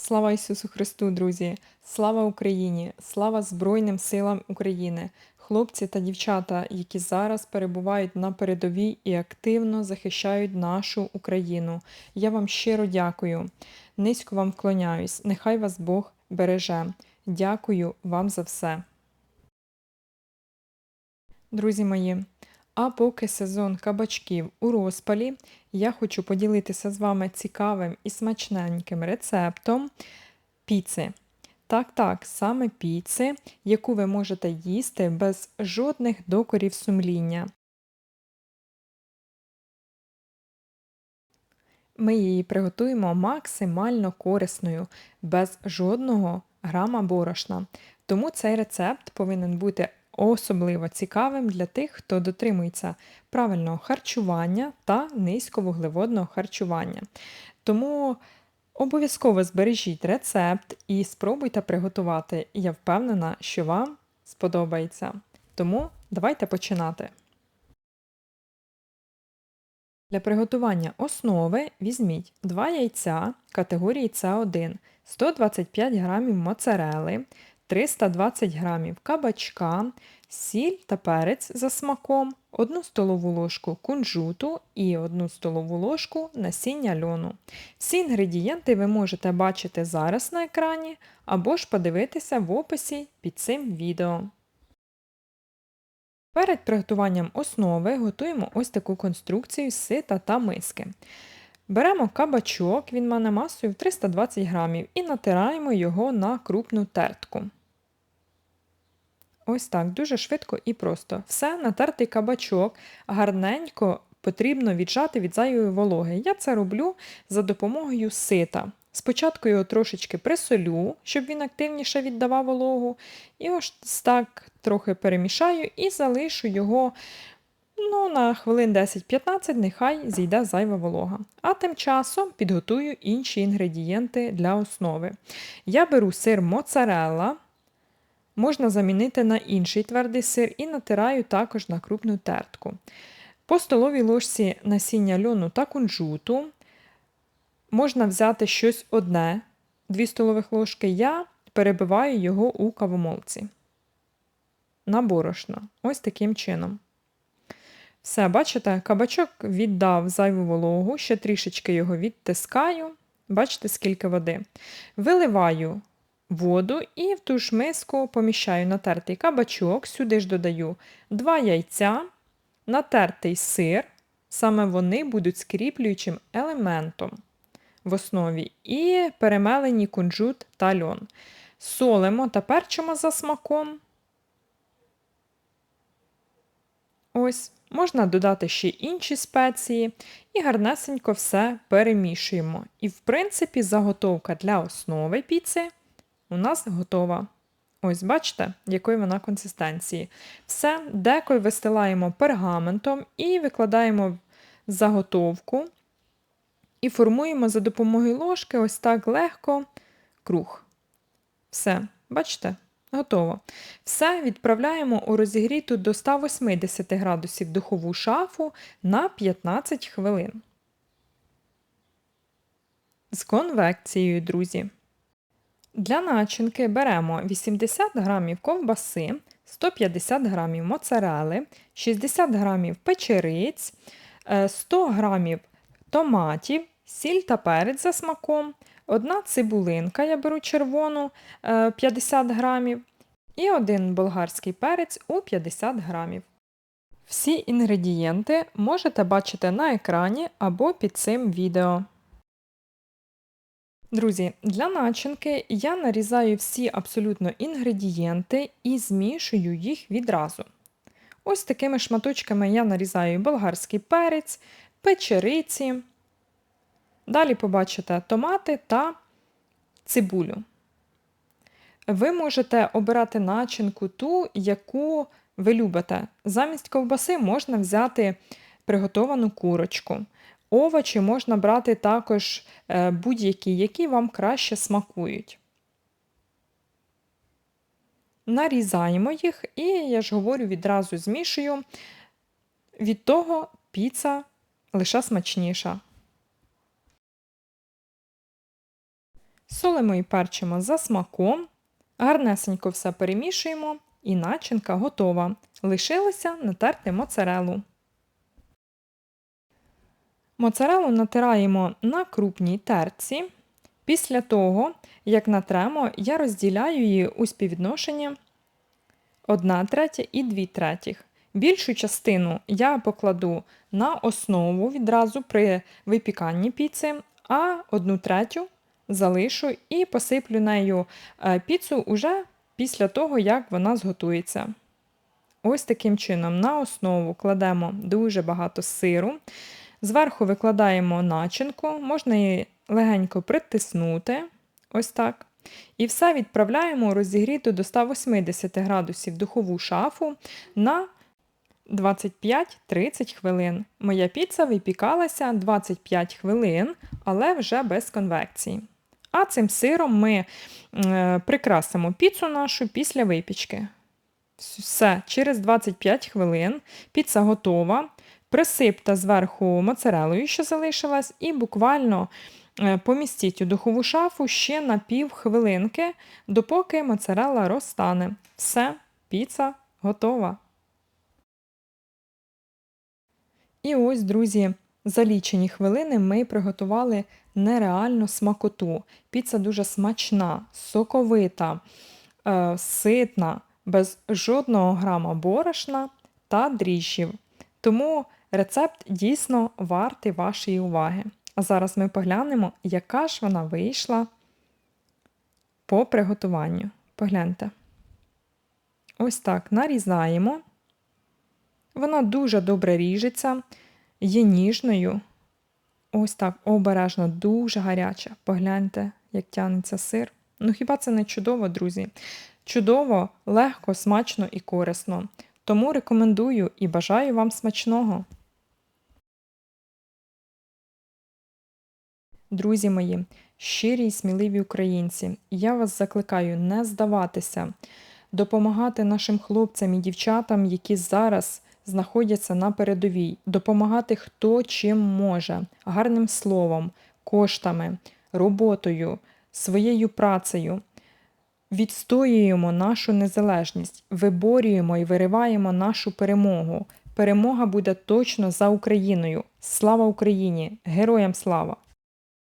Слава Ісусу Христу, друзі! Слава Україні! Слава Збройним силам України! Хлопці та дівчата, які зараз перебувають на передовій і активно захищають нашу Україну. Я вам щиро дякую. Низько вам вклоняюсь. Нехай вас Бог береже. Дякую вам за все. Друзі мої, а поки сезон кабачків у розпалі, я хочу поділитися з вами цікавим і смачненьким рецептом піци. Так, так, саме піци, яку ви можете їсти без жодних докорів сумління. Ми її приготуємо максимально корисною, без жодного грама борошна. Тому цей рецепт повинен бути особливо цікавим для тих, хто дотримується правильного харчування та низьковуглеводного харчування. Тому обов'язково збережіть рецепт і спробуйте приготувати. Я впевнена, що вам сподобається. Тому давайте починати. Для приготування основи візьміть 2 яйця категорії С1, 125 г моцарели, 320 г кабачка, сіль та перець за смаком, 1 столову ложку кунжуту і 1 столову ложку насіння льону. Всі інгредієнти ви можете бачити зараз на екрані або ж подивитися в описі під цим відео. Перед приготуванням основи готуємо ось таку конструкцію сита та миски. Беремо кабачок, він має масою в 320 грамів, і натираємо його на крупну тертку. Ось так, дуже швидко і просто. Все, натертий кабачок, гарненько потрібно віджати від зайвої вологи. Я це роблю за допомогою сита. Спочатку його трошечки присолю, щоб він активніше віддавав вологу. І ось так трохи перемішаю і залишу його ну, на хвилин 10-15, нехай зійде зайва волога. А тим часом підготую інші інгредієнти для основи. Я беру сир моцарелла, можна замінити на інший твердий сир і натираю також на крупну тертку. По столовій ложці насіння льону та кунжуту. Можна взяти щось одне, 2 столових ложки, я перебиваю його у кавомолці. На борошно. Ось таким чином. Все, бачите, кабачок віддав зайву вологу, ще трішечки його відтискаю. Бачите, скільки води. Виливаю воду і в ту ж миску поміщаю натертий кабачок, сюди ж додаю 2 яйця, натертий сир, саме вони будуть скріплюючим елементом в основі, і перемелені кунжут та льон. Солимо та перчимо за смаком. Ось, можна додати ще інші спеції і гарнесенько все перемішуємо. І, в принципі, заготовка для основи піци у нас готова. Ось, бачите, якої вона консистенції. Все, декою вистилаємо пергаментом і викладаємо заготовку. І формуємо за допомогою ложки ось так легко круг. Все, бачите? Готово. Все відправляємо у розігріту до 180 градусів духову шафу на 15 хвилин. З конвекцією, друзі. Для начинки беремо 80 г ковбаси, 150 г моцарели, 60 г печериць, 100 е, г томатів, сіль та перець за смаком, одна цибулинка, я беру червону 50 е, грамів, і один болгарський перець у 50 грамів. Всі інгредієнти можете бачити на екрані або під цим відео. Друзі, для начинки я нарізаю всі абсолютно інгредієнти і змішую їх відразу. Ось такими шматочками я нарізаю болгарський перець, печериці. Далі побачите томати та цибулю. Ви можете обирати начинку ту, яку ви любите. Замість ковбаси можна взяти приготовану курочку. Овочі можна брати також е, будь-які, які вам краще смакують. Нарізаємо їх і, я ж говорю, відразу змішую. Від того піца лише смачніша. Солимо і перчимо за смаком. Гарнесенько все перемішуємо і начинка готова. Лишилося натерти моцарелу. Моцарелу натираємо на крупній терці. Після того, як натремо, я розділяю її у співвідношенні 1 третя і 2 третіх. Більшу частину я покладу на основу відразу при випіканні піци, а 1 третю залишу і посиплю нею е, піцу уже після того, як вона зготується. Ось таким чином на основу кладемо дуже багато сиру. Зверху викладаємо начинку, можна її легенько притиснути. Ось так. І все відправляємо розігріту до 180 градусів духову шафу на 25-30 хвилин. Моя піца випікалася 25 хвилин, але вже без конвекції. А цим сиром ми е, прикрасимо піцу нашу після випічки. Все, через 25 хвилин піца готова. Присипте зверху моцарелою, що залишилась, і буквально е, помістіть у духову шафу ще на пів хвилинки, допоки моцарелла розтане. Все, піца готова. І ось, друзі, за лічені хвилини ми приготували нереальну смакоту. Піца дуже смачна, соковита, е, ситна, без жодного грама борошна та дріжджів. Тому рецепт дійсно вартий вашої уваги. А зараз ми поглянемо, яка ж вона вийшла по приготуванню. Погляньте. Ось так нарізаємо. Вона дуже добре ріжеться, є ніжною. Ось так обережно, дуже гаряча. Погляньте, як тянеться сир. Ну хіба це не чудово, друзі? Чудово, легко, смачно і корисно. Тому рекомендую і бажаю вам смачного. Друзі мої, щирі й сміливі українці, я вас закликаю не здаватися, допомагати нашим хлопцям і дівчатам, які зараз знаходяться на передовій, допомагати хто чим може, гарним словом, коштами, роботою, своєю працею. Відстоюємо нашу незалежність, виборюємо і вириваємо нашу перемогу. Перемога буде точно за Україною. Слава Україні! Героям слава!